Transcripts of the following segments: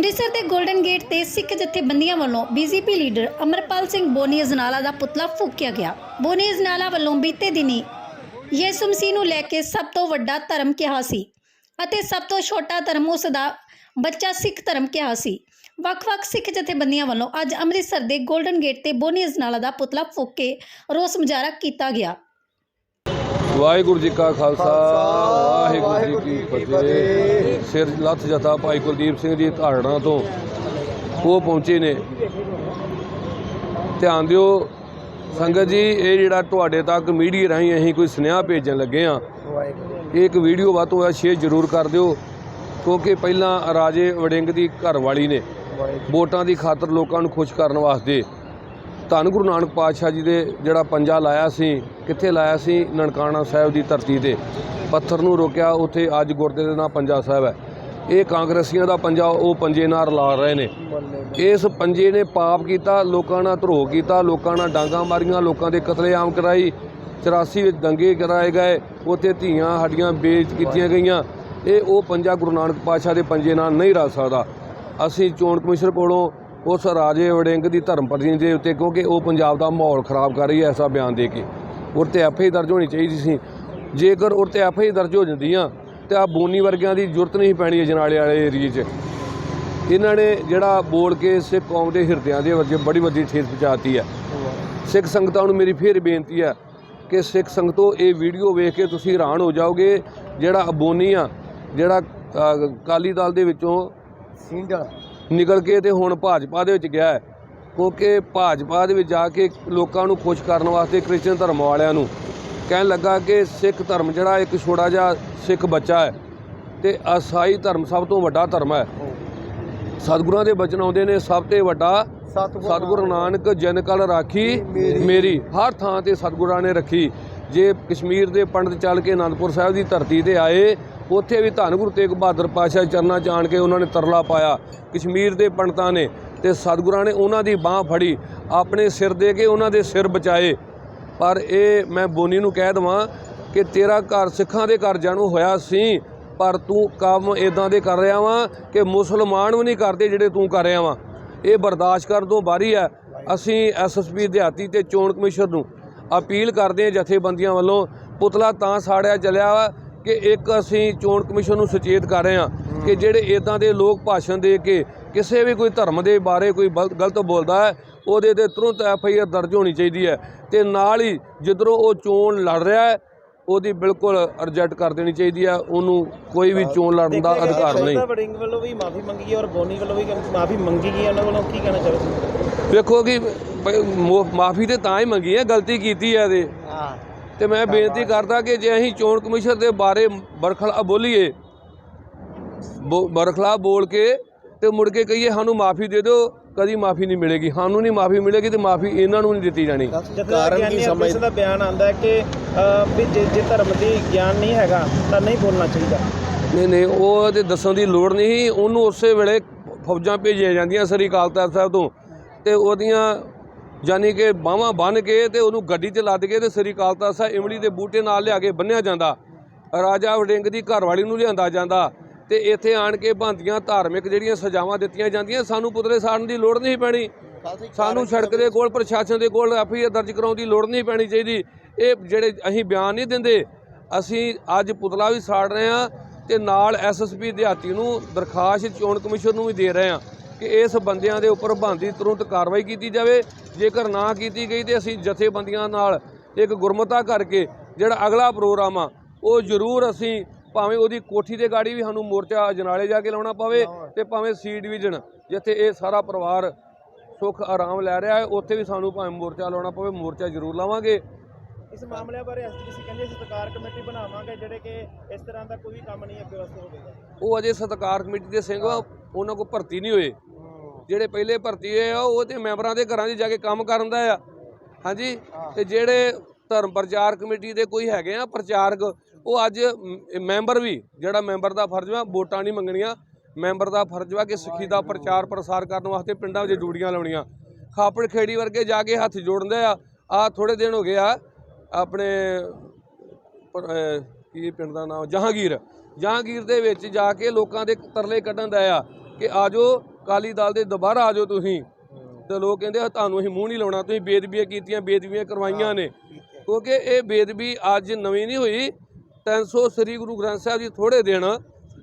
ਅੰਮ੍ਰਿਤਸਰ ਦੇ golden gate ਤੇ ਸਿੱਖ ਜਥੇਬੰਦੀਆਂ ਵੱਲੋਂ ਬੀਜੇਪੀ ਲੀਡਰ ਅਮਰਪਾਲ ਸਿੰਘ ਬੋਨੀ ਅਜਨਾਲਾ ਦਾ ਪੁਤਲਾ ਫੂਕਿਆ ਗਿਆ। ਬੋਨੀ ਅਜਨਾਲਾ ਵੱਲੋਂ ਬੀਤੇ ਦਿਨੀ ਯਿਸੂ ਮਸੀਹ ਨੂੰ ਲੈ ਕੇ ਸਭ ਤੋਂ ਵੱਡਾ ਧਰਮ ਕਿਹਾ ਸੀ ਅਤੇ ਸਭ ਤੋਂ ਛੋਟਾ ਧਰਮ ਉਸ ਦਾ ਬੱਚਾ ਸਿੱਖ ਧਰਮ ਕਿਹਾ ਸੀ। ਵੱਖ-ਵੱਖ ਸਿੱਖ ਜਥੇਬੰਦੀਆਂ ਵੱਲੋਂ ਅੱਜ ਅੰਮ੍ਰਿਤਸਰ ਦੇ 골ਡਨ ਗੇਟ ਤੇ ਬੋਨੀ ਅਜਨਾਲਾ ਦਾ ਪੁਤਲਾ ਫੂਕ ਕੇ ਰੋਸ ਮੁਜ਼ਾਹਰਾ ਕੀਤਾ ਗਿਆ। ਵਾਹਿਗੁਰੂ ਜੀ ਕਾ ਖਾਲਸਾ ਵਾਹਿਗੁਰੂ ਜੀ ਕੀ ਫਤਿਹ। ਸਿਰ ਲੱਥ ਜਥਾ ਭਾਈ ਕੁਲਦੀਪ ਸਿੰਘ ਜੀ ਧਾਰਣਾ ਤੋਂ। ਉਹ ਪਹੁੰਚੇ ਨੇ। ਧਿਆਨ ਦਿਓ ਸੰਗਤ ਜੀ ਇਹ ਜਿਹੜਾ ਤੁਹਾਡੇ ਤੱਕ ਮੀਡੀਆ ਰਾਹੀਂ ਅਸੀਂ ਕੋਈ ਸੁਨੇਹਾ ਭੇਜਣ ਲੱਗੇ ਆ ਇਹ ਇੱਕ ਵੀਡੀਓ ਵੱਧ ਤੋਂ ਵੱਧ ਸ਼ੇਅਰ ਜ਼ਰੂਰ ਕਰ ਦਿਓ ਕਿਉਂਕਿ ਪਹਿਲਾਂ ਰਾਜੇ ਵੜਿੰਗ ਦੀ ਘਰ ਵਾਲੀ ਨੇ ਵੋਟਾਂ ਦੀ ਖਾਤਰ ਲੋਕਾਂ ਨੂੰ ਖੁਸ਼ ਕਰਨ ਵਾਸਤੇ ਧੰਨ ਗੁਰੂ ਨਾਨਕ ਪਾਤਸ਼ਾਹ ਜੀ ਦੇ ਜਿਹੜਾ ਪੰਜਾ ਲਾਇਆ ਸੀ, ਕਿੱਥੇ ਲਾਇਆ ਸੀ? ਨਨਕਾਣਾ ਸਾਹਿਬ ਦੀ ਧਰਤੀ ਤੇ। ਪੱਥਰ ਨੂੰ ਰੋਕਿਆ, ਉੱਥੇ ਅੱਜ ਗੁਰਦੇ ਦੇ ਨਾਂ ਪੰਜਾ ਸਾਹਿਬ ਹੈ। ਇਹ ਕਾਂਗਰਸੀਆਂ ਦਾ ਪੰਜਾ, ਉਹ ਪੰਜੇ ਨਾਲ ਲਾ ਰਹੇ ਨੇ। ਇਸ ਪੰਜੇ ਨੇ ਪਾਪ ਕੀਤਾ, ਲੋਕਾਂ ਨਾਲ ਧਰੋਹ ਕੀਤਾ, ਲੋਕਾਂ ਨਾਲ ਡਾਂਗਾ ਮਾਰੀਆਂ, ਲੋਕਾਂ ਦੇ ਕਤਲੇਆਮ ਕਰਾਈ। 84 ਵਿੱਚ ਦੰਗੇ ਕਰਾਏ ਗਏ, ਉੱਥੇ ਧੀਆਂ ਹੱਡੀਆਂ ਬੇਇੱਜ਼ਤ ਕੀਤੀਆਂ ਗਈਆਂ। ਇਹ ਉਹ ਪੰਜਾ ਗੁਰੂ ਨਾਨਕ ਪਾਤਸ਼ਾਹ ਦੇ ਪੰਜੇ ਨਾਲ ਨਹੀਂ ਰਲ ਸਕਦਾ। ਅਸੀਂ ਚੋਣ ਕਮਿਸ਼ਨ ਕੋਲੋਂ ਉਸ ਰਾਜੇ ਵੜਿੰਗ ਦੀ ਧਰਮ ਪਤਨੀ ਦੇ ਉੱਤੇ ਕਿਉਂਕਿ ਉਹ ਪੰਜਾਬ ਦਾ ਮਾਹੌਲ ਖਰਾਬ ਕਰ ਰਹੀ ਹੈ ਐਸਾ ਬਿਆਨ ਦੇ ਕੇ। ਉਹ ਤੇ ਐਫ ਦਰਜ ਹੋਣੀ ਚਾਹੀਦੀ ਸੀ। ਜੇਕਰ ਉਹ ਤੇ ਐਫ ਦਰਜ ਹੋ ਜਾਂਦੀਆਂ ਤੇ ਆ ਬੋਨੀ ਵਰਗਿਆਂ ਦੀ ਜ਼ਰੂਰਤ ਨਹੀਂ ਪੈਣੀ ਅਜਨਾਲੇ ਵਾਲੇ ਏਰੀਏ 'ਚ। ਇਹਨਾਂ ਨੇ ਜਿਹੜਾ ਬੋਲ ਕੇ ਸਿੱਖ ਕੌਮ ਦੇ ਹਿਰਦਿਆਂ ਦੇ ਵਿੱਚ ਬੜੀ ਵੱਡੀ ਠੇਸ ਪਹੁੰਚਾਤੀ ਹੈ। ਸਿੱਖ ਸੰਗਤਾਂ ਨੂੰ ਮੇਰੀ ਫੇਰ ਬੇਨਤੀ ਹੈ ਕਿ ਸਿੱਖ ਸੰਗਤੋ ਇਹ ਵੀਡੀਓ ਵੇਖ ਕੇ ਤੁਸੀਂ ਹੈਰਾਨ ਹੋ ਜਾਓਗੇ ਜਿਹੜਾ ਅਬੋਨੀ ਆ ਜਿਹੜਾ ਅ, ਅਕਾਲੀ ਦਲ ਦੇ ਵਿੱਚੋਂ ਸਿੰਗਲ ਨਿਕਲ ਕੇ ਤੇ ਹੁਣ ਭਾਜਪਾ ਦੇ ਵਿੱਚ ਗਿਆ ਹੈ। ਕਿਉਂਕਿ ਭਾਜਪਾ ਦੇ ਵਿੱਚ ਜਾ ਕੇ ਲੋਕਾਂ ਨੂੰ ਖੁਸ਼ ਕਰਨ ਵਾਸਤੇ ਕ੍ਰਿਸਚਨ ਧਰਮ ਵਾਲਿਆਂ ਨੂੰ ਕਹਿਣ ਲੱਗਾ ਕਿ ਸਿੱਖ ਧਰਮ ਜਿਹੜਾ ਇੱਕ ਛੋਟਾ ਜਿਹਾ ਸਿੱਖ ਬੱਚਾ ਹੈ ਤੇ ਅਸਾਈ ਧਰਮ ਸਭ ਤੋਂ ਵੱਡਾ ਧਰਮ ਹੈ। ਸਤਿਗੁਰਾਂ ਦੇ ਬਚਨ ਆਉਂਦੇ ਨੇ ਸਭ ਤੋਂ ਵੱਡਾ ਸਤਿਗੁਰੂ ਨਾਨਕ। ਜਨ ਕਲ ਰਾਖੀ ਮੇਰੀ। ਹਰ ਥਾਂ ਤੇ ਸਤਿਗੁਰਾਂ ਨੇ ਰੱਖੀ। ਜੇ ਕਸ਼ਮੀਰ ਦੇ ਪੰਡਤ ਚੱਲ ਕੇ ਅਨੰਦਪੁਰ ਸਾਹਿਬ ਦੀ ਧਰਤੀ ਤੇ ਆਏ ਉੱਥੇ ਵੀ ਧੰਨ ਗੁਰੂ ਤੇਗ ਬਹਾਦਰ ਪਾਤਸ਼ਾਹ ਦੇ ਚਰਨਾਂ 'ਚ ਆਣ ਕੇ ਉਹਨਾਂ ਨੇ ਤਰਲਾ ਪਾਇਆ। ਕਸ਼ਮੀਰ ਦੇ ਪੰਡਤਾਂ ਨੇ ਤੇ ਸਤਿਗੁਰਾਂ ਨੇ ਉਹਨਾਂ ਦੀ ਬਾਹ ਫੜੀ, ਆਪਣੇ ਸਿਰ ਦੇ ਕੇ ਉਹਨਾਂ ਦੇ ਸਿਰ ਬਚਾਏ। ਪਰ ਇਹ ਮੈਂ ਬੋਨੀ ਨੂੰ ਕਹਿ ਦਵਾਂ ਕਿ ਤੇਰਾ ਘਰ ਸਿੱਖਾਂ ਦੇ ਘਰ ਜਾਣੂ ਹੋਇਆ ਸੀ, ਪਰ ਤੂੰ ਕੰਮ ਇਦਾਂ ਦੇ ਕਰ ਰਿਹਾ ਵਾਂ ਕਿ ਮੁਸਲਮਾਨ ਵੀ ਨਹੀਂ ਕਰਦੇ ਜਿਹੜੇ ਤੂੰ ਕਰ ਰਿਹਾ ਵਾਂ। ਇਹ ਬਰਦਾਸ਼ਤ ਕਰਨ ਤੋਂ ਬਾਹਰੀ ਹੈ। ਅਸੀਂ ਐਸਐਸਪੀ ਦਿਹਾਤੀ ਤੇ ਚੋਣ ਕਮਿਸ਼ਨ ਨੂੰ ਅਪੀਲ ਕਰਦੇ ਹਾਂ ਜਥੇਬੰਦੀਆਂ ਵੱਲੋਂ, ਪੁਤਲਾ ਤਾਂ ਸਾੜਿਆ ਚਲਿਆ ਵਾ ਕਿ ਇੱਕ ਅਸੀਂ ਚੋਣ ਕਮਿਸ਼ਨ ਨੂੰ ਸੁਚੇਤ ਕਰ ਰਹੇ ਹਾਂ ਕਿ ਜਿਹੜੇ ਇਦਾਂ ਦੇ ਲੋਕ ਭਾਸ਼ਣ ਦੇ ਕੇ ਕਿਸੇ ਵੀ ਕੋਈ ਧਰਮ ਦੇ ਬਾਰੇ ਕੋਈ ਗਲਤ ਬੋਲਦਾ ਹੈ ਉਹਦੇ ਤੇ ਤੁਰੰਤ ਐਫ ਆਈ ਆਰ ਦਰਜ ਹੋਣੀ ਚਾਹੀਦੀ ਹੈ ਤੇ ਨਾਲ ਹੀ ਜਿੱਧਰੋਂ ਉਹ ਚੋਣ ਲੜ ਰਿਹਾ ਹੈ ਉਹਦੀ ਬਿਲਕੁਲ ਰਿਜੈਕਟ ਕਰ ਦੇਣੀ ਚਾਹੀਦੀ ਹੈ ਉਹਨੂੰ ਕੋਈ ਵੀ ਚੋਣ ਲੜਨ ਦਾ ਅਧਿਕਾਰ ਨਹੀਂ। ਵੜਿੰਗ ਵੱਲੋਂ ਵੀ ਮਾਫੀ ਮੰਗੀ ਹੈ ਔਰ ਬੋਨੀ ਵੱਲੋਂ ਵੀ ਮਾਫੀ ਮੰਗੀ ਗਈ ਹੈ ਉਹਨਾਂ ਵੱਲੋਂ ਕੀ ਕਹਿਣਾ ਚਾਹੁੰਦੇ ਵੇਖੋ ਕਿ ਮਾਫੀ ਤੇ ਤਾਂ ਹੀ ਮੰਗੀ ਹੈ ਗਲਤੀ ਕੀਤੀ ਹੈ ਇਹਦੇ। ਹਾਂ। ਤੇ ਮੈਂ ਬੇਨਤੀ ਕਰਦਾ ਕਿ ਜੇ ਅਸੀਂ ਚੋਣ ਕਮਿਸ਼ਨ ਦੇ ਬਾਰੇ ਬਰਖਲਾ ਬੋਲੀਏ ਬਰਖਲਾ ਬੋਲ ਕੇ ਤੇ ਮੁੜ ਕੇ ਕਹੀਏ ਸਾਨੂੰ ਮਾਫੀ ਦੇ ਦਿਓ ਕਦੀ ਮਾਫੀ ਨਹੀਂ ਮਿਲੇਗੀ। ਸਾਨੂੰ ਨਹੀਂ ਮਾਫੀ ਮਿਲੇਗੀ ਤੇ ਮਾਫੀ ਇਹਨਾਂ ਨੂੰ ਨਹੀਂ ਦਿੱਤੀ ਜਾਣੀ। ਜਥੇਦਾਰ ਗਿਆਨੀ ਅਰਪਿਤ ਦਾ ਬਿਆਨ ਆਂਦਾ ਹੈ ਕਿ ਵੀ ਜੇ ਜੇ ਧਰਮ ਦੀ ਗਿਆਨ ਨਹੀਂ ਹੈਗਾ ਤਾਂ ਨਹੀਂ ਬੋਲਣਾ ਚਾਹੀਦਾ। ਨਹੀਂ ਨਹੀਂ ਉਹ ਤੇ ਦੱਸਣ ਦੀ ਲੋੜ ਨਹੀਂ ਸੀ। ਉਹਨੂੰ ਉਸੇ ਵੇਲੇ ਫੌਜਾਂ ਭੇਜੀਆਂ ਜਾਂਦੀਆਂ ਸ੍ਰੀ ਅਕਾਲ ਤਖਤ ਸਾਹਿਬ ਤੋਂ। ਤੇ ਉਹਦੀਆਂ ਯਾਨੀ ਕਿ ਬਾਹਾਂ ਬੰਨ ਕੇ ਤੇ ਉਹਨੂੰ ਗੱਡੀ 'ਚ ਲੱਦ ਕੇ ਤੇ ਸ੍ਰੀ ਅਕਾਲ ਤਖਤ ਸਾਹਿਬ ਇਮਲੀ ਦੇ ਬੂਟੇ ਨਾਲ ਲਿਆ ਕੇ ਬੰਨਿਆ ਜਾਂਦਾ। ਰਾਜਾ ਵੜਿੰਗ ਦੀ ਘਰਵਾਲੀ ਨੂੰ ਲਿਆਂਦਾ ਜਾਂਦਾ। ਤੇ ਇੱਥੇ ਆਣ ਕੇ ਭਾਂਤੀਆਂ ਧਾਰਮਿਕ ਜਿਹੜੀਆਂ ਸਜ਼ਾਵਾਂ ਦਿੱਤੀਆਂ ਜਾਂਦੀਆਂ, ਸਾਨੂੰ ਪੁਤਲੇ ਸਾੜਨ ਦੀ ਲੋੜ ਨਹੀਂ ਪੈਣੀ। ਸਾਨੂੰ ਸੜਕ ਦੇ ਕੋਲ, ਪ੍ਰਸ਼ਾਸਨ ਦੇ ਕੋਲ ਐਫਆਈਆਰ ਦਰਜ ਕਰਾਉਣ ਦੀ ਲੋੜ ਨਹੀਂ ਪੈਣੀ ਚਾਹੀਦੀ। ਇਹ ਜਿਹੜੇ ਅਸੀਂ ਬਿਆਨ ਨਹੀਂ ਦਿੰਦੇ, ਅਸੀਂ ਅੱਜ ਪੁਤਲਾ ਵੀ ਸਾੜ ਰਹੇ ਹਾਂ ਤੇ ਨਾਲ ਐਸਐਸਪੀ ਦਿਹਾਤੀ ਨੂੰ ਦਰਖਾਸਤ ਚੋਣ ਕਮਿਸ਼ਨ ਨੂੰ ਵੀ ਦੇ ਰਹੇ ਹਾਂ। ਕਿ ਇਸ ਬੰਦਿਆਂ ਦੇ ਉੱਪਰ ਬੰਦੀ ਤੁਰੰਤ ਕਾਰਵਾਈ ਕੀਤੀ ਜਾਵੇ। ਜੇਕਰ ਨਾ ਕੀਤੀ ਗਈ ਤੇ ਅਸੀਂ ਜਥੇਬੰਦੀਆਂ ਨਾਲ ਇੱਕ ਗੁਰਮਤਾ ਕਰਕੇ ਜਿਹੜਾ ਅਗਲਾ ਪ੍ਰੋਗਰਾਮ ਆ ਉਹ ਜ਼ਰੂਰ ਅਸੀਂ ਭਾਵੇਂ ਉਹਦੀ ਕੋਠੀ ਦੇ ਗਾੜੀ ਵੀ ਸਾਨੂੰ ਮੋਰਚਾ ਅਜਨਾਲੇ ਜਾ ਕੇ ਲਾਉਣਾ ਪਵੇ ਤੇ ਭਾਵੇਂ ਸੀ ਡਿਵੀਜ਼ਨ ਜਿੱਥੇ ਇਹ ਸਾਰਾ ਪਰਿਵਾਰ ਸੁੱਖ ਆਰਾਮ ਲੈ ਰਿਹਾ ਹੈ ਉੱਥੇ ਵੀ ਸਾਨੂੰ ਭਾਵੇਂ ਮੋਰਚਾ ਲਾਉਣਾ ਪਵੇ ਮੋਰਚਾ ਜ਼ਰੂਰ ਲਾਵਾਂਗੇ। ਇਸ ਮਾਮਲੇ ਬਾਰੇ ਐਸਜੀਪੀਸੀ ਕਹਿੰਦੇ ਅਸੀਂ ਸਰਕਾਰ ਕਮੇਟੀ ਬਣਾਵਾਂਗੇ ਜਿਹੜੇ ਕਿ ਇਸ ਤਰ੍ਹਾਂ ਦਾ ਕੋਈ ਕੰਮ ਨਹੀਂ ਅੱਗੇ ਵਾਸਤੇ ਹੋਵੇਗਾ? ਉਹ ਅਜੇ ਸਤਕਾਰ ਕਮੇਟੀ ਦੇ ਸਿੰਘ ਉਹਨਾਂ ਕੋਲ ਭਰਤੀ ਨਹੀਂ ਹੋਏ। ਜਿਹੜੇ ਪਹਿਲੇ ਭਰਤੀ ਹੋਏ ਆ, ਉਹ ਤੇ ਮੈਂਬਰਾਂ ਦੇ ਘਰਾਂ 'ਚ ਜਾ ਕੇ ਕੰਮ ਕਰਨ ਦਾ ਆ। ਹਾਂਜੀ? ਤੇ ਜਿਹੜੇ ਧਰਮ ਪ੍ਰਚਾਰ ਕਮੇਟੀ ਦੇ ਕੋਈ ਹੈਗੇ ਆ ਪ੍ਰਚਾਰਕ, ਉਹ ਅੱਜ ਮੈਂਬਰ ਵੀ, ਜਿਹੜਾ ਮੈਂਬਰ ਦਾ ਫਰਜ਼ ਵਾ, ਵੋਟਾਂ ਨਹੀਂ ਮੰਗਣੀਆਂ। ਮੈਂਬਰ ਦਾ ਫਰਜ਼ ਵਾ ਕਿ ਸਿੱਖੀ ਦਾ ਪ੍ਰਚਾਰ ਪ੍ਰਸਾਰ ਕਰਨ ਵਾਸਤੇ ਪਿੰਡਾਂ ਵਿੱਚ ਡਿਊਟੀਆਂ ਲਾਉਣੀਆਂ। ਖਾਪੜ ਖੇੜੀ ਵਰਗੇ ਜਾ ਕੇ ਹੱਥ ਜੋੜਦੇ ਆ। ਆ ਥੋੜੇ ਦਿਨ ਹੋ ਗਏ ਆ, ਆਪਣੇ ਕੀ ਪਿੰਡ ਦਾ ਨਾਮ, ਜਹਾਂਗੀਰ। ਜਹਾਂਗੀਰ ਦੇ ਵਿੱਚ ਜਾ ਕੇ ਲੋਕਾਂ ਦੇ ਤਰਲੇ ਕੱਢਣ ਦਾ ਆ ਕਿ ਆਜੋ ਕਾਲੀ ਦਲ ਦੇ ਦੁਬਾਰਾ ਆ ਜਾਓ ਤੁਸੀਂ। ਤੇ ਲੋਕ ਕਹਿੰਦੇ ਆ ਤੁਹਾਨੂੰ ਅਸੀਂ ਮੂੰਹ ਨਹੀਂ ਲਾਉਣਾ। ਤੁਸੀਂ ਬੇਦਬੀਆਂ ਕੀਤੀਆਂ ਬੇਦਬੀਆਂ ਕਰਵਾਈਆਂ ਨੇ। ਕਿਉਂਕਿ ਇਹ ਬੇਦਬੀ ਅੱਜ ਨਵੀਂ ਨਹੀਂ ਹੋਈ। 300 ਸ੍ਰੀ ਗੁਰੂ ਗ੍ਰੰਥ ਸਾਹਿਬ ਜੀ ਥੋੜੇ ਦਿਨ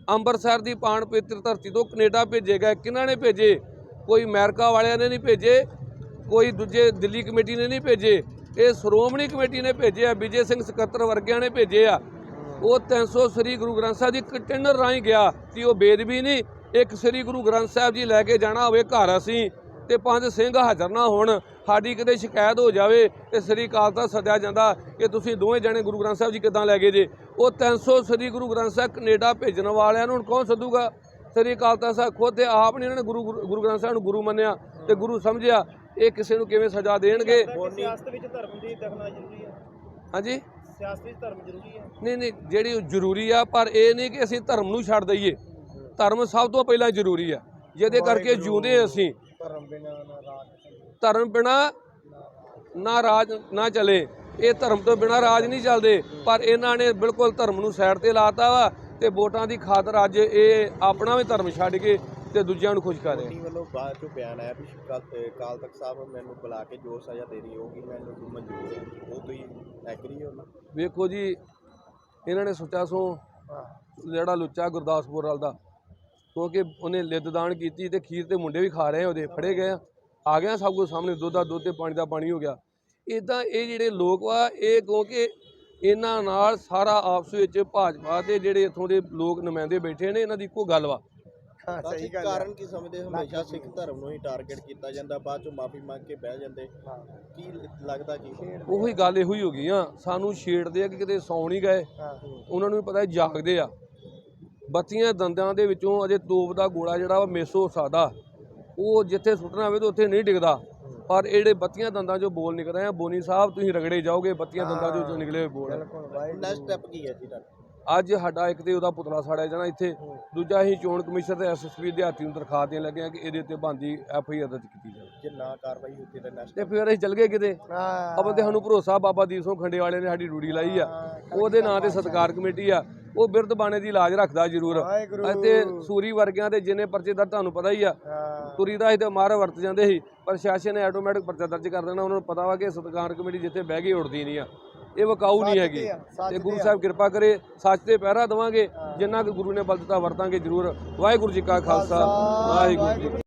ਅੰਮ੍ਰਿਤਸਰ ਦੀ ਪਾਣ ਪਵਿੱਤਰ ਧਰਤੀ ਤੋਂ ਕੈਨੇਡਾ ਭੇਜੇ ਗਏ। ਕਿਹਨਾਂ ਨੇ ਭੇਜੇ? ਕੋਈ ਅਮਰੀਕਾ ਵਾਲਿਆਂ ਨੇ ਨਹੀਂ ਭੇਜੇ। ਕੋਈ ਦੂਜੇ ਦਿੱਲੀ ਕਮੇਟੀ ਨੇ ਨਹੀਂ ਭੇਜੇ। ਇਹ ਸ਼੍ਰੋਮਣੀ ਕਮੇਟੀ ਨੇ ਭੇਜੇ ਆ। ਵਿਜੇ ਸਿੰਘ ਸਕੱਤਰ ਵਰਗਿਆਂ ਨੇ ਭੇਜੇ ਆ। ਉਹ 300 ਸ੍ਰੀ ਗੁਰੂ ਗ੍ਰੰਥ ਸਾਹਿਬ ਜੀ ਕੰਟੇਨਰ ਰਾਹੀਂ ਗਿਆ ਕਿ ਉਹ ਬੇਦਬੀ ਨਹੀਂ ਇੱਕ ਸ੍ਰੀ ਗੁਰੂ ਗ੍ਰੰਥ ਸਾਹਿਬ ਜੀ ਲੈ ਕੇ ਜਾਣਾ ਹੋਵੇ ਘਰ ਅਸੀਂ ਤੇ ਪੰਜ ਸਿੰਘ ਹਾਜ਼ਰ ਨਾ ਹੋਣ ਸਾਡੀ ਕਿਤੇ ਸ਼ਿਕਾਇਤ ਹੋ ਜਾਵੇ ਤੇ ਸ੍ਰੀ ਅਕਾਲ ਤਖਤ ਸੱਦਿਆ ਜਾਂਦਾ ਕਿ ਤੁਸੀਂ ਦੋਵੇਂ ਜਣੇ ਗੁਰੂ ਗ੍ਰੰਥ ਸਾਹਿਬ ਜੀ ਕਿੱਦਾਂ ਲੈ ਗਏ ਜੇ। ਉਹ 300 ਸ੍ਰੀ ਗੁਰੂ ਗ੍ਰੰਥ ਸਾਹਿਬ ਕੈਨੇਡਾ ਭੇਜਣ ਵਾਲਿਆਂ ਨੂੰ ਹੁਣ ਕੌਣ ਸੱਦੂਗਾ? ਸ੍ਰੀ ਅਕਾਲ ਤਖਤ ਸਾਹਿਬ ਖੁਦ ਤੇ ਆਪ ਨੇ ਇਹਨਾਂ ਨੇ ਗੁਰੂ ਗੁਰੂ ਗ੍ਰੰਥ ਸਾਹਿਬ ਨੂੰ ਗੁਰੂ ਮੰਨਿਆ ਤੇ ਗੁਰੂ ਸਮਝਿਆ ਇਹ ਕਿਸੇ ਨੂੰ ਕਿਵੇਂ ਸਜ਼ਾ ਦੇਣਗੇ? ਸਿਆਸਤ ਵਿੱਚ ਧਰਮ ਦੀ ਦਖਨਾ ਜ਼ਰੂਰੀ ਹੈ? ਹਾਂਜੀ? ਸਿਆਸਤ ਵਿੱਚ ਧਰਮ ਜ਼ਰੂਰੀ ਹੈ? ਨਹੀਂ ਨਹੀਂ ਜਿਹੜੀ ਜ਼ਰੂਰੀ ਆ ਪਰ ਇਹ ਨਹੀਂ ਕਿ ਅਸੀਂ ਧਰਮ ਨੂੰ ਛੱਡ ਦਈਏ। ਧਰਮ ਸਭ ਤੋਂ ਪਹਿਲਾਂ ਜ਼ਰੂਰੀ ਆ ਜਿਹਦੇ ਕਰਕੇ ਜਿਉਂਦੇ ਅਸੀਂ। ਧਰਮ ਬਿਨਾਂ ਨਾ ਰਾਜ ਧਰਮ ਬਿਨਾ ਨਾ ਰਾਜ ਨਾ ਚਲੇ। ਇਹ ਧਰਮ ਤੋਂ ਬਿਨਾ ਰਾਜ ਨਹੀਂ ਚੱਲਦੇ ਪਰ ਇਹਨਾਂ ਨੇ ਬਿਲਕੁਲ ਧਰਮ ਨੂੰ ਸਾਈਡ ਤੇ ਲਾਤਾ ਵਾ ਤੇ ਵੋਟਾਂ ਦੀ ਖਾਤਰ ਅੱਜ ਇਹ ਆਪਣਾ ਵੀ ਧਰਮ ਛੱਡ ਕੇ ਤੇ ਦੂਜਿਆਂ ਨੂੰ ਖੁਸ਼ ਕਰ ਰਹੇ ਵੱਲੋਂ ਬਾਅਦ ਚੋਂ ਬਿਆਨ ਆਇਆ ਵੀ ਕਾਲ ਕਾਲ ਤੱਕ ਸਾਹਿਬ ਮੈਨੂੰ ਬੁਲਾ ਕੇ ਜੋ ਸਜ਼ਾ ਦੇਣੀ ਹੋਗੀ ਮੈਨੂੰ ਮਨਜ਼ੂਰ ਹੈ। ਉਹ ਤੁਸੀਂ ਐਗਰੀ ਹੋ ਨਾ ਵੇਖੋ ਜੀ ਇਹਨਾਂ ਨੇ ਸੋਚਿਆ ਸੋ ਜਿਹੜਾ ਲੁੱਚਾ ਗੁਰਦਾਸਪੁਰ ਵਾਲ ਦਾ। ਕਿਉਂਕਿ ਉਹਨੇ ਲਿੱਦਦਾਨ ਕੀਤੀ ਤੇ ਖੀਰ ਤੇ ਮੁੰਡੇ ਵੀ ਖਾ ਰਹੇ ਆ ਉਹਦੇ ਫੜੇ ਗਏ ਆ। ਆ ਗਿਆ ਸਭ ਕੁਝ ਸਾਹਮਣੇ ਦੁੱਧ ਦਾ ਦੁੱਧ ਤੇ ਪਾਣੀ ਦਾ ਪਾਣੀ ਹੋ ਗਿਆ। ਇਦਾਂ ਇਹ ਜਿਹੜੇ ਲੋਕ ਵਾ ਇਹ ਕਿਉਂਕਿ ਇਹਨਾਂ ਨਾਲ ਸਾਰਾ ਆਪਸ ਵਿੱਚ ਭਾਜਪਾ ਦੇ ਜਿਹੜੇ ਇੱਥੋਂ ਦੇ ਲੋਕ ਨੁਮਾਇੰਦੇ ਬੈਠੇ ਨੇ ਇਹਨਾਂ ਦੀ ਇੱਕੋ ਗੱਲ ਵਾ। ਸਹੀ ਕਾਰਨ ਕੀ ਸਮਝਦੇ ਹਮੇਸ਼ਾ ਸਿੱਖ ਧਰਮ ਨੂੰ ਹੀ ਟਾਰਗੇਟ ਕੀਤਾ ਜਾਂਦਾ ਬਾਅਦ ਚੋਂ ਮਾਫੀ ਮੰਗ ਕੇ ਬਹਿ ਜਾਂਦੇ। ਕੀ ਲੱਗਦਾ ਕੀ? ਉਹੀ ਗੱਲ ਇਹੋ ਹੀ ਹੋ ਗਈ ਆ ਸਾਨੂੰ ਛੇੜਦੇ ਆ ਕਿ ਕਿਤੇ ਸੌਂ ਨਹੀਂ ਗਏ। ਉਹਨਾਂ ਨੂੰ ਵੀ ਪਤਾ ਹੈ ਜਾਗਦੇ ਆ। ਬੱਤੀਆਂ ਦੰਦਾਂ ਦੇ ਵਿੱਚੋਂ ਅਜੇ ਤੋਪ ਦਾ ਗੋਲਾ ਜਿਹੜਾ ਵਾ ਮਿਸ ਹੋ ਸਕਦਾ। ਉਹ ਜਿੱਥੇ ਸੁੱਟਣਾ ਹੋਵੇ ਤਾਂ ਉੱਥੇ ਨਹੀਂ ਡਿੱਗਦਾ। ਪਰ ਇਹ ਜਿਹੜੇ ਬੱਤੀਆਂ ਦੰਦਾਂ ਚੋਂ ਬੋਲ ਨਿਕਲ ਰਹੇ। ਆ ਬੋਨੀ ਸਾਹਿਬ ਤੁਸੀਂ ਰਗੜੇ ਜਾਓਗੇ ਬੱਤੀਆਂ ਦੰਦਾਂ ਚੋਂ ਜੋ ਨਿਕਲੇ ਹੋਏ ਬੋਲ। ਆ। ਨੈਕਸਟ ਸਟੈਪ ਕੀ ਹੈ ਜੀ ਤੁਹਾਡਾ? ਅੱਜ ਸਾਡਾ ਇੱਕ ਤੇ ਉਹਦਾ ਪੁਤਲਾ ਸਾੜਿਆ ਜਾਣਾ ਇੱਥੇ। ਦੂਜਾ ਅਸੀਂ ਚੋਣ ਕਮਿਸ਼ਨ ਤੇ ਐਸਐਸਪੀ ਦਿਹਾਤੀ ਨੂੰ ਦਰਖਾਸਤ ਦੇਣ ਲੱਗੇ ਆ ਕਿ ਇਹਦੇ ਉੱਤੇ ਬੰਦੀ ਐਫ ਆਈ ਆਰ ਦਰਜ ਕੀਤੀ ਜਾਵੇ। ਜੇ ਨਾ ਕਾਰਵਾਈ ਹੁੰਦੀ ਤਾਂ ਨੈਕਸਟ ਤੇ ਫਿਰ ਅਸੀਂ ਚੱਲ ਗਏ ਕਿਤੇ। ਅਬਲ ਤੇ ਸਾਨੂੰ ਭਰੋਸਾ ਬਾਬਾ ਦੀਪ ਸਿੰਘ ਖੰਡੇ ਵਾਲੇ ਨੇ ਸਾਡੀ ਡਿਊਟੀ ਲਾਈ ਆ। ਉਹਦੇ ਨਾਂ ਤੇ ਸਤਕਾਰ ਕਮੇਟੀ ਆ। ਉਹ ਬਿਰਧ ਬਾਣੇ ਦੀ ਲਾਜ ਰੱਖਦਾ ਜ਼ਰੂਰ। ਅਤੇ ਸੂਰੀ ਵਰਗਿਆਂ ਦੇ ਜਿੰਨੇ ਪਰਚੇ ਦਾ ਤੁਹਾਨੂੰ ਪਤਾ ਹੀ ਆ। ਤੁਰੀ ਦਾ ਸੀ ਤੇ ਮਾਰ ਵਰਤ ਜਾਂਦੇ ਸੀ ਪ੍ਰਸ਼ਾਸਨ ਨੇ ਆਟੋਮੈਟਿਕ ਪਰਚਾ ਦਰਜ ਕਰ ਦੇਣਾ। ਉਹਨਾਂ ਨੂੰ ਪਤਾ ਵਾ ਕਿ ਸਤਕਾਰ ਕਮੇਟੀ ਜਿੱਥੇ ਬਹਿ ਗਈ ਉੜਦੀ ਨਹੀਂ ਆ। ਇਹ ਵਕਾਊ ਨਹੀਂ ਹੈਗੀ। ਤੇ ਗੁਰੂ ਸਾਹਿਬ ਕਿਰਪਾ ਕਰੇ ਸੱਚ ਤੇ ਪਹਿਰਾ ਦੇਵਾਂਗੇ। ਜਿੰਨਾ ਕਿ ਗੁਰੂ ਨੇ ਬਲ ਦਿੱਤਾ ਵਰਤਾਂਗੇ ਜ਼ਰੂਰ। ਵਾਹਿਗੁਰੂ ਜੀ ਕਾ ਖਾਲਸਾ। ਵਾਹਿਗੁਰੂ ਜੀ